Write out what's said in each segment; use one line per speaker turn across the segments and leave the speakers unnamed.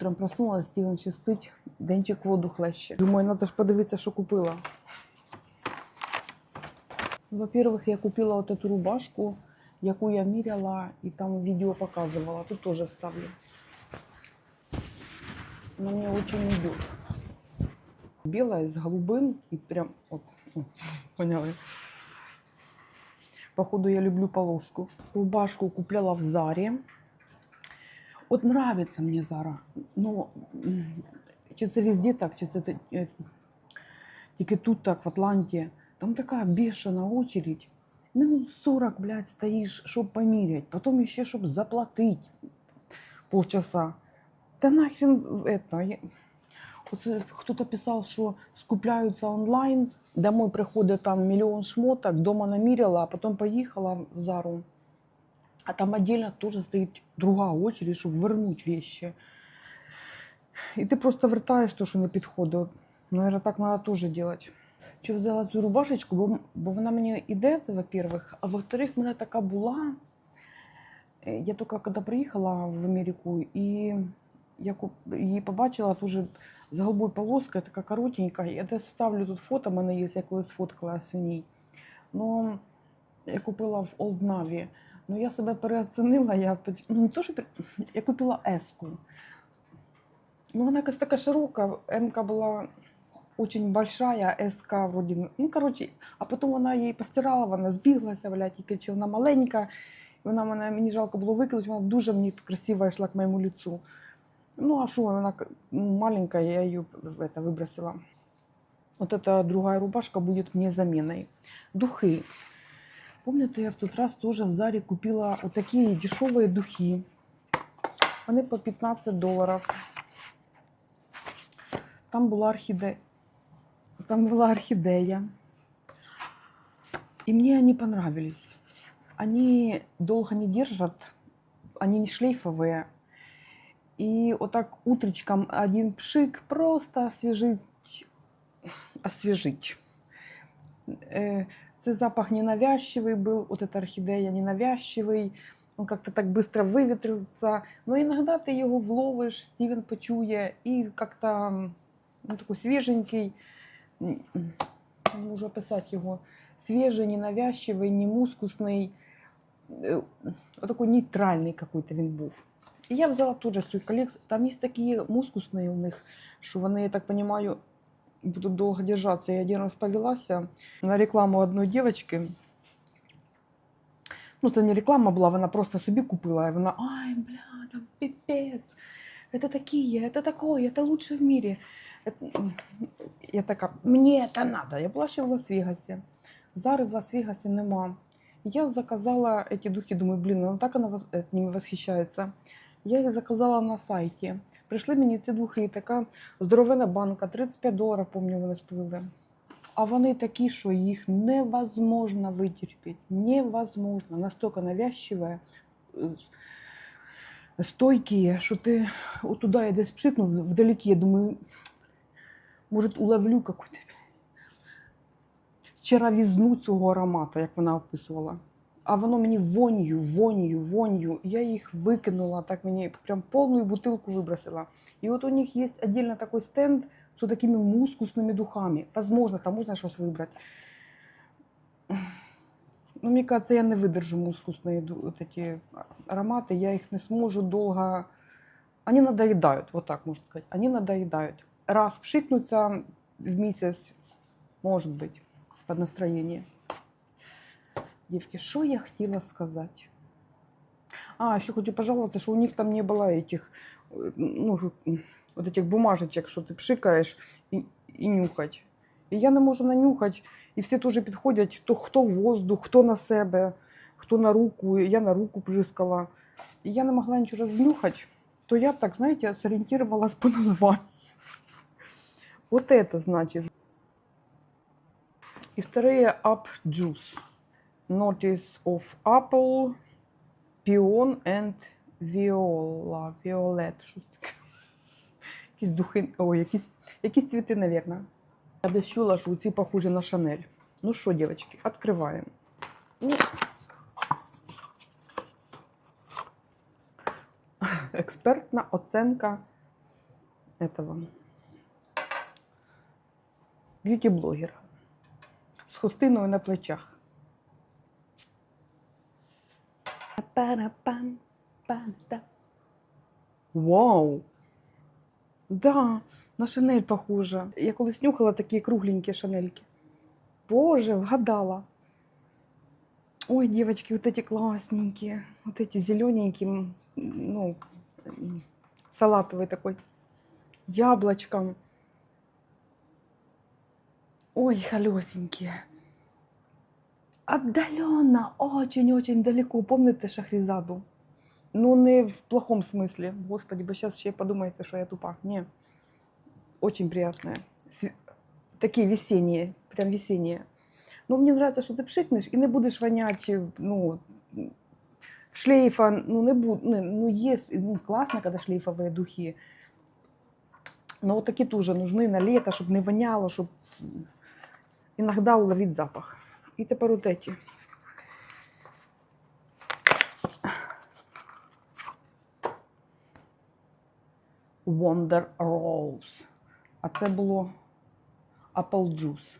Утром проснулася, Стівен ще спить, денчик воду хлеще. Думаю, треба ж подивитися, що купила. Во-первых, я купила вот эту рубашку, яку я міряла і там відео показувала. Тут теж вставлю. Она мне очень идет. Белая с голубым и прям вот, о, поняли. Походу, я люблю полоску. Рубашку купляла в Заре. От нравится мне Зара. Ну, м, чи це везде так, чи це те- е, тільки тут так, в Атланті. Там така бешена очередь. Минут 40, блядь, стоишь, щоб поміряти. Потім ще, щоб заплатити полчаса. Та нахрен это. я- Оце хто-то писав, що скупляються онлайн, домой приходить там мільйон шмоток, дома наміряла, а потім поїхала в Зару. А там отдельно теж стоїть друга очередь, щоб вернути вещи. І ти просто вертаєш те, що не підходить. Наверное, так треба теж робити. Чи взяла цю рубашечку, бо, бо вона мені йде, це, во-первых. А во-вторых, мене така була. Е, Я тільки коли приїхала в Америку, і я її побачила теж з голубою полоскою, така коротенька. Я десь ставлю тут фото, в мене є, я колись фоткалася в ній. Ну, я купила в Old Navy. Ну, я себе переоцінила. Я, поч- ну, не то, що пере- я купила еску. Ну, вона якась така широка. М-ка була очень большая, СК вроде. Ну, коротше, а потім вона її постирала, вона збіглася, блядь, і кричи, вона маленька. І вона мене, мені жалко було викинути, вона дуже мені красиво йшла к моєму лицу. Ну, а що, вона к- ну, маленькая, я ее в это выбросила. Вот эта другая рубашка будет мне заменой. Духи. Помните, я в тот раз тоже в Заре купила вот такие дешевые духи. Они по 15 долларов. Там была орхидея. Там была орхидея. И мне они понравились. Они долго не держат, они не шлейфовые. И вот так утречком один пшик просто освежить. Освежить. Э, Це запах ненавязчивый был, вот эта орхидея ненавязчивый. Он как-то так быстро выветрился. Но иногда ты его вловишь, Стивен почує, и как-то м, ну, такой свеженький, м, не можу описати його, свежий, ненавязчивий, не мускусний, е, такой нейтральний какой-то він був. І я взяла теж з цієї колекції. Там є такі мускусні у них, що вони, я так розумію, будуть довго держатися. Я один раз повелася на рекламу одної дівчинки. Ну, це не реклама була, вона просто собі купила. І вона, ай, бля, там пипець, это такие, это такое, это лучше в мире. Это- Я така, мені це надо. Я була ще в Лас-Вегасі. Зараз в Лас-Вегасі нема. Я заказала эти духи, думаю, блин, она так она вос- э, ними восхищается. Я їх заказала на сайті. Прийшли мені ці духи, така здоровена банка, 35 доларів, пам'ятаю, вони стоїли. А вони такі, що їх невозможно витерпіти. Невозможно. Настільки навязчиве, стойкі, що ти отуда я десь пшикнув вдалеке, я думаю, може, уловлю какой-то чаровізну цього аромату, як вона описувала А воно мені вонью, вонью, вонью. Я їх викинула, так мені прям повну бутилку вибросила. І от у них є отдельно такой стенд з такими мускусними духами. Возможно, там можна щось вибрати. Ну, мені кажется, я не видержу мускусные ду- вот эти ароматы, я их не сможу долго... Они надоедают, вот так можно сказать. Они надоедают. Раз пшикнуться в месяц, может быть, под настроение. Девки, что я хотела сказать? А, еще хочу пожаловаться, что у них там не было этих, э, ну, вот этих бумажечек, что ты пшикаешь и, и нюхать. І я не можу нанюхати, і всі теж підходять, то хто в воздух, хто на себе, хто на руку, і я на руку прискала. І я не могла нічого знюхати, то я так, знаєте, зорієнтувалась по названню. Вот это значит. И вторые Up Juice. Notice of Apple, Peon and Viola. Violet. Якісь духи, ой, якісь, якісь цвіти, мабуть. Я десь чула, що ці похожі на Шанель. Ну що, дівчатки, відкриваємо. Експертна оценка этого б'юті-блогера з хустиною на плечах. Па-ра-пам, па-да. Вау! Да, на Шанель похоже. Я колись нюхала такі кругленькі шанельки. Боже, вгадала. Ой, девочки, вот эти классненькие, вот эти зелененькие, м, ну, м, салатовый такой, яблочком. Ой, холесенькие. Отдаленно, очень-очень далеко. Помните Шахризаду? Ну, не в плохом смысле. Господи, бы сейчас ще подумаете, что я тупа. Не. Очень приятные. Св- Такие весенние, прям весенние. Ну, мне нравится, что ты пшикнешь и не будешь вонять, ну, шлейфа, ну, не буд, ну, ну, есть, ну, классно, когда шлейфовые духи. Но вот такие тоже нужны на лето, чтобы не воняло, чтобы иногда уловить запах. И теперь вот эти. Wonder Rose. А це було Apple Juice.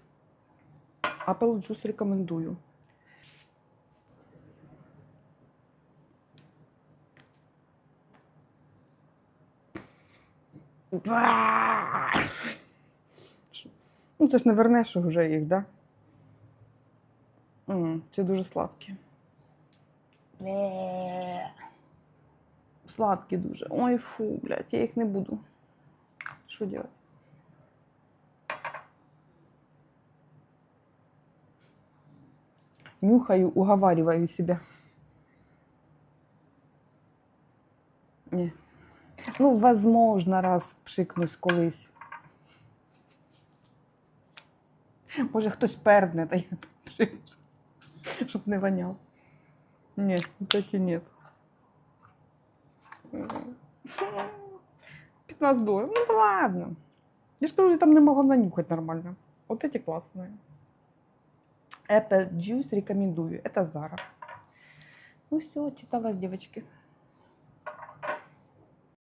Apple Juice рекомендую. Ну, це ж не вернеш вже їх, да? М, Це дуже сладкі. Бе. Сладкі дуже. Ой, фу, блядь, я їх не буду. Що делать? Нюхаю, уговариваю себя. Не. Ну, возможно, раз пшикнусь колись. Може, хтось пердне, та я пшикну, щоб не воняв. Ні, вот эти нет. 15 долларов. Ну да ладно. Я же тоже там не могла нанюхать нормально. Вот эти классные. Apple Juice рекомендую. Это Зара. Ну все, читалась, девочки.